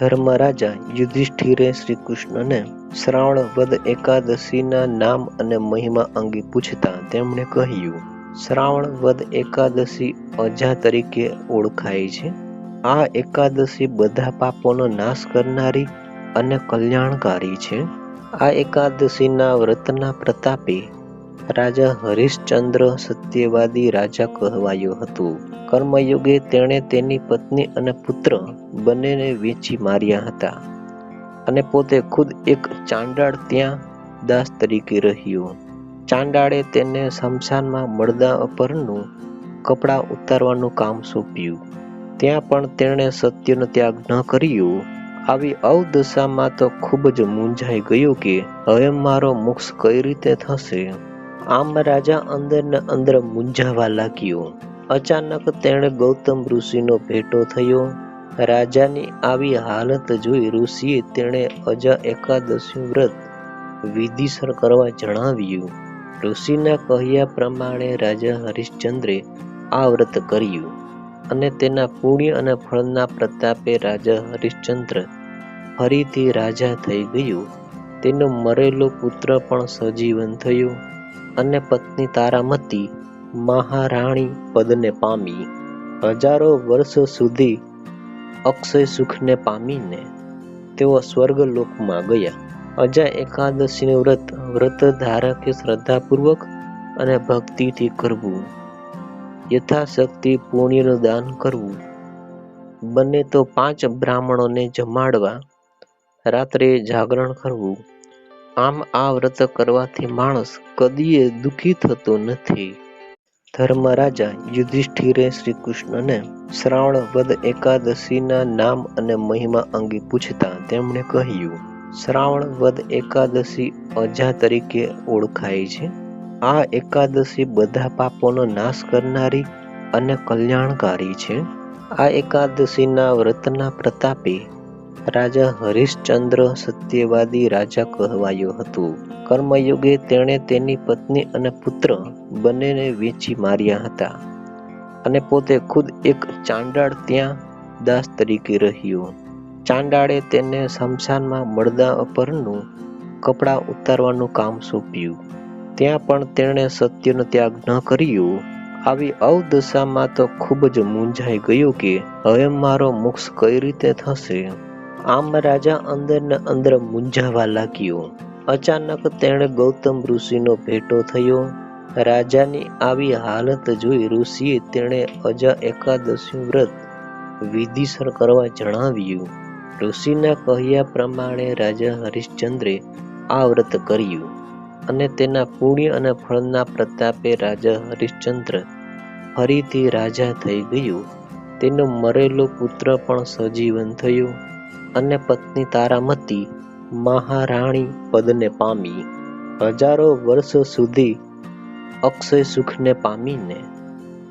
ધર્મરાજા યુધિષ્ઠિરે શ્રીકૃષ્ણને શ્રાવણ વદ એકાદશીના નામ અને મહિમા અંગે પૂછતા તેમણે કહ્યું શ્રાવણ વદ એકાદશી અજા તરીકે ઓળખાય છે. આ એકાદશી બધા પાપોનો નાશ કરનારી અને કલ્યાણકારી છે. આ એકાદશીના વ્રતના પ્રતાપે રાજા હરિશ્ચંદ્ર સત્યવાદી રાજા કહેવાયો હતો. કર્મયુગે તેણે તેની પત્ની અને પુત્ર બંનેને વેચી માર્યા હતા અને પોતે ખુદ એક ચાંડાળ ત્યાં દાસ તરીકે રહ્યો. ચાંડાળે તેને શમશાનમાં મળદા અપરનું કપડાં ઉતારવાનું કામ સોંપ્યું. ત્યાં પણ તેણે સત્યનો ત્યાગ ન કર્યો. આવી અવદશામાં તો ખૂબ જ મૂંઝાઈ ગયો કે હવે મારો મોક્ષ કઈ રીતે થશે? આમ રાજા અંદર ને અંદર મૂંઝાવા લાગ્યો. અચાનક તેણે ગૌતમ ઋષિનો ભેટો થયો. રાજાની આવી હાલત જોઈ ઋષિએ તેણે અજા એકાદશી વ્રત વિધિસર કરવા જણાવ્યું. ઋષિના કહ્યા પ્રમાણે રાજા હરિશ્ચંદ્રે આ વ્રત કર્યું અને તેના પુણ્ય અને ફળના પ્રતાપે રાજા હરિશ્ચંદ્ર ફરીથી રાજા થઈ ગયો. તેનો મરેલો પુત્ર પણ સજીવન થયો. અને પત્ની તારામતી મહારાણી પદને પામી. હજારો વર્ષો સુધી અક્ષય સુખને પામીને તેઓ સ્વર્ગલોકમાં ગયા. અજા એકાદશીનું વ્રત વ્રત ધારકે શ્રદ્ધાપૂર્વક અને ભક્તિથી કરવું. યથાશક્તિ પુણ્યનું દાન કરવું. બને તો પાંચ બ્રાહ્મણોને જમાડવા રાત્રે જાગરણ કરવું. આમ આ વ્રત કરવાથી માણસ કદીએ દુઃખી થતો નથી. ધર્મરાજા યુધિષ્ઠિરે શ્રી કૃષ્ણને શ્રાવણ, વદ, એકાદશીના નામ અને મહિમા અંગે પૂછતા તેમણે કહ્યું, શ્રાવણ, વદ, એકાદશી અજા તરીકે ઓળખાય છે. આ એકાદશી બધા પાપોનો નાશ કરનારી અને કલ્યાણકારી છે. આ એકાદશીના વ્રતના પ્રતાપે રાજા હરિશ્ચંદ્ર સત્યવાદી રાજા કહેવાયો હતો. કર્મયુગે તેણે તેની પત્ની અને પુત્ર બંનેને વેચી માર્યા હતા અને પોતે ખુદ એક ચાંડાળ ત્યાં દાસ તરીકે રહ્યો. ચાંડાળે તેને શમશાનમાં મળદા પરનું કપડાં ઉતારવાનું કામ સોંપ્યું. ત્યાં પણ તેણે સત્યનો ત્યાગ ન કર્યો. આવી અવદશામાં તો ખૂબ જ મૂંઝાઈ ગયો કે હવે મારો મોક્ષ કઈ રીતે થશે? આમ રાજા અંદર ને અંદર મૂંઝાવા લાગ્યો. અચાનક તેણે ગૌતમ ઋષિનો ભેટો થયો. રાજાની આવી હાલત જોઈ ઋષિએ તેણે અજા એકાદશી વ્રત વિધિસર કરવા જણાવ્યું. ઋષિના કહ્યા પ્રમાણે રાજા હરિશ્ચંદ્રે આ વ્રત કર્યું અને તેના પુણ્ય અને ફળના પ્રતાપે રાજા હરિશ્ચંદ્ર ફરીથી રાજા થઈ ગયો. તેનો મરેલો પુત્ર પણ સજીવન થયો. અને પત્ની તારામતી મહારાણી પદને પામી. હજારો વર્ષો સુધી અક્ષય સુખને પામીને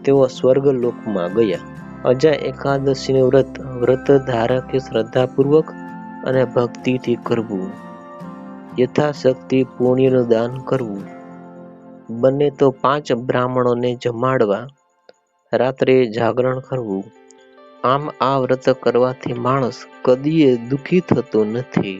તેઓ સ્વર્ગલોકમાં ગયા. અજા એકાદશીનું વ્રત વ્રત ધારકે શ્રદ્ધાપૂર્વક અને ભક્તિથી કરવું. યથાશક્તિ પુણ્યનું દાન કરવું. બને તો પાંચ બ્રાહ્મણોને જમાડવા રાત્રે જાગરણ કરવું. આમ આ વ્રત કરવાથી માણસ કદીએ દુઃખી થતો નથી.